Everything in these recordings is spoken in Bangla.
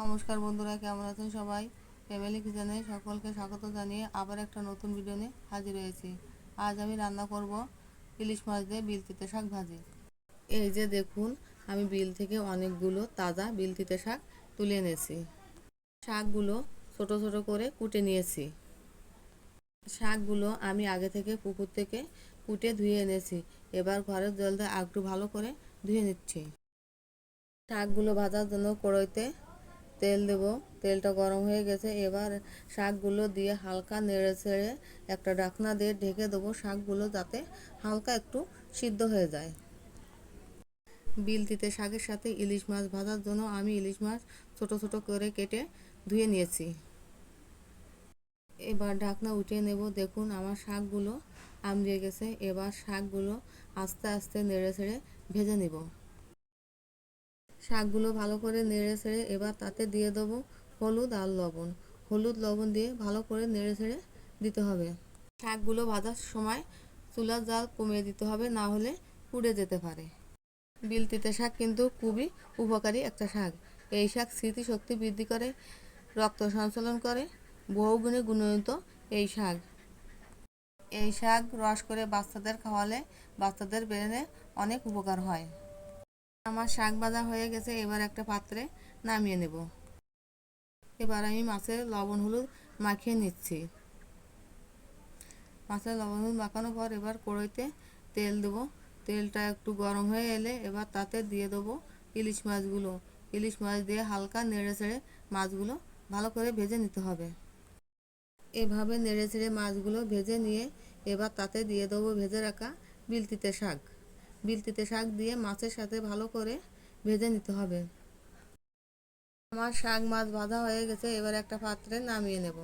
নমস্কার বন্ধুরা, কেমন আছেন সবাই? ফ্যামিলি কিচেনে সকলকে স্বাগত জানিয়ে আবার একটা নতুন ভিডিও নিয়ে হাজির হয়েছি। আজ আমি রান্না করব ইলিশ মাছ দিয়ে বিলতিতে শাক ভাজি। এই যে দেখুন, আমি বিল থেকে অনেকগুলো তাজা বিলতিতে শাক তুলে এনেছি। শাকগুলো ছোট ছোট করে কুটে নিয়েছি। শাকগুলো আমি আগে থেকে পুকুর থেকে কুটে ধুয়ে এনেছি। এবার ঘরের জল দিয়ে একটু ভালো করে ধুয়ে নিচ্ছি। শাকগুলো ভাজার জন্য কড়াইতে তেল দেব। তেলটা গরম হয়ে গেছে। এবার শাকগুলো দিয়ে হালকা নেড়ে ছেড়ে একটা ঢাকনা দিয়ে ঢেকে দেবো। শাকগুলো যাতে হালকা একটু সিদ্ধ হয়ে যায়। বিলতিতে শাকের সাথে ইলিশ মাছ ভাজার জন্য আমি ইলিশ মাছ ছোট ছোট করে কেটে ধুয়ে নিয়েছি। এবার ঢাকনা উঠিয়ে নেব। দেখুন, আমার শাকগুলো আমড়িয়ে গেছে। এবার শাকগুলো আস্তে আস্তে নেড়ে ছেড়ে ভেজে নেব। শাকগুলো ভালো করে নেড়ে ছেড়ে এবার তাতে দিয়ে দেবো হলুদ আর লবণ। হলুদ, লবণ দিয়ে ভালো করে নেড়ে ছেড়ে দিতে হবে। শাকগুলো ভাজার সময় চুলার জাল কমিয়ে দিতে হবে, না হলে পুড়ে যেতে পারে। বিলতিতে শাক কিন্তু খুবই উপকারী একটা শাক। এই শাক স্মৃতিশক্তি বৃদ্ধি করে, রক্ত সঞ্চালন করে বহুগুণে গুণান্বিত এই শাক। এই শাক রস করে বাচ্চাদের খাওয়ালে বাচ্চাদের ব্রেনে অনেক উপকার হয়। আমার শাক ভাজা হয়ে গেছে, এবার একটা পাত্রে নামিয়ে নেব। এবার আমি মাছের লবণ হলুদ মাখিয়ে নিচ্ছি। মাছের লবণ হলুদ মাখানোর পর এবার কড়াইতে তেল দেবো। তেলটা একটু গরম হয়ে এলে এবার তাতে দিয়ে দেবো ইলিশ মাছগুলো। ইলিশ মাছ দিয়ে হালকা নেড়ে ছেড়ে মাছগুলো ভালো করে ভেজে নিতে হবে। এভাবে নেড়ে ছেড়ে মাছগুলো ভেজে নিয়ে এবার তাতে দিয়ে দেবো ভেজে রাখা বিলতিতে শাক। বিলতিতে শাক দিয়ে মাছের সাথে ভালো করে ভেজে নিতে হবে। আমার শাক মাছ বাঁধা হয়ে গেছে, এবার একটা পাত্রে নামিয়ে নেব।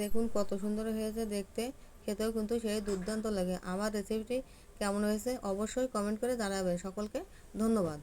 দেখুন কত সুন্দর হয়েছে দেখতে, খেতেও কিন্তু সেই দুর্দান্ত লাগে। আমার রেসিপিটি কেমন হয়েছে অবশ্যই কমেন্ট করে জানাবেন। সকলকে ধন্যবাদ।